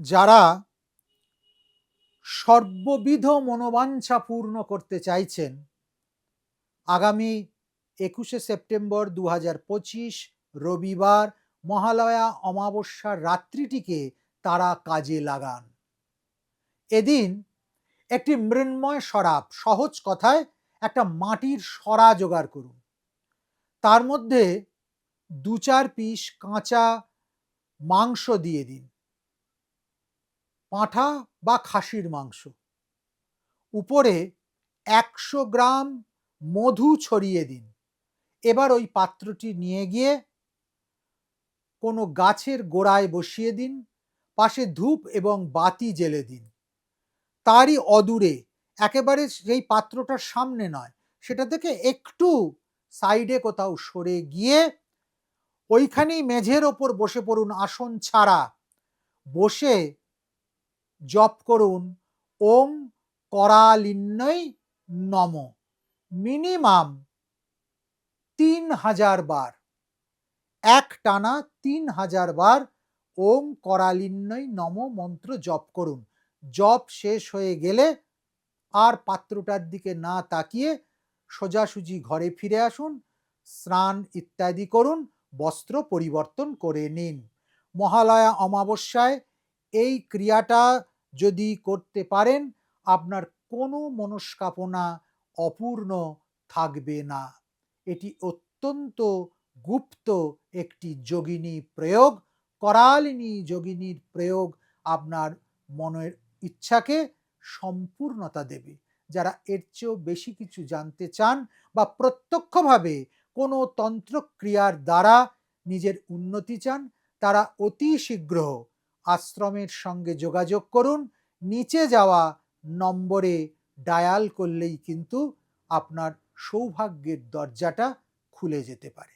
যারা সর্ববিধ মনোবাঞ্ছা পূর্ণ করতে চাইছেন, আগামী একুশে সেপ্টেম্বর দু পঁচিশ, রবিবার মহালয়া অমাবস্যার রাত্রিটিকে তারা কাজে লাগান। এদিন একটি মৃন্ময় শরাব সহজ কথায় একটা মাটির সরা জোগাড় করুন। তার মধ্যে দু চার পিস কাঁচা মাংস দিয়ে দিন। পাঁঠা বা খাসির মাংস। উপরে একশো গ্রাম মধু ছড়িয়ে দিন। এবার ওই পাত্রটি নিয়ে গিয়ে কোনো গাছের গোড়ায় বসিয়ে দিন, পাশে ধূপ এবং বাতি জেলে দিন। তারই অদূরে, একেবারে সেই পাত্রটার সামনে নয়, সেটা থেকে একটু সাইডে কোথাও সরে গিয়ে ওইখানেই মেঝের ওপর বসে পড়ুন আসন ছাড়া। বসে জপ করুন। ওম করালিন্নই নম। মিনিমাম তিন হাজার বার। এক টানা তিন হাজার বার ওম করালিন্নই নম মন্ত্র জপ করুন। জপ শেষ হয়ে গেলে আর পাত্রটার দিকে না তাকিয়ে সোজাসুজি ঘরে ফিরে আসুন, স্নান ইত্যাদি করুন, বস্ত্র পরিবর্তন করে নিন। মহালয়া অমাবস্যায় এই ক্রিয়াটা যদি করতে পারেন, আপনার কোনো মনস্কামনা অপূর্ণ থাকবে না। এটি অত্যন্ত গুপ্ত একটি যোগিনী প্রয়োগ, করালিনী যোগিনীর প্রয়োগ আপনার মনের ইচ্ছাকে সম্পূর্ণতা দেবে। যারা এর চেয়েও বেশি কিছু জানতে চান বা প্রত্যক্ষভাবে কোনো তন্ত্রক্রিয়ার দ্বারা নিজের উন্নতি চান, তারা অতি শীঘ্র আশ্রমের সঙ্গে যোগাযোগ করুন। নিচে যাওয়া নম্বরে ডায়াল করলেই কিন্তু আপনার সৌভাগ্যের দরজাটা খুলে যেতে পারে।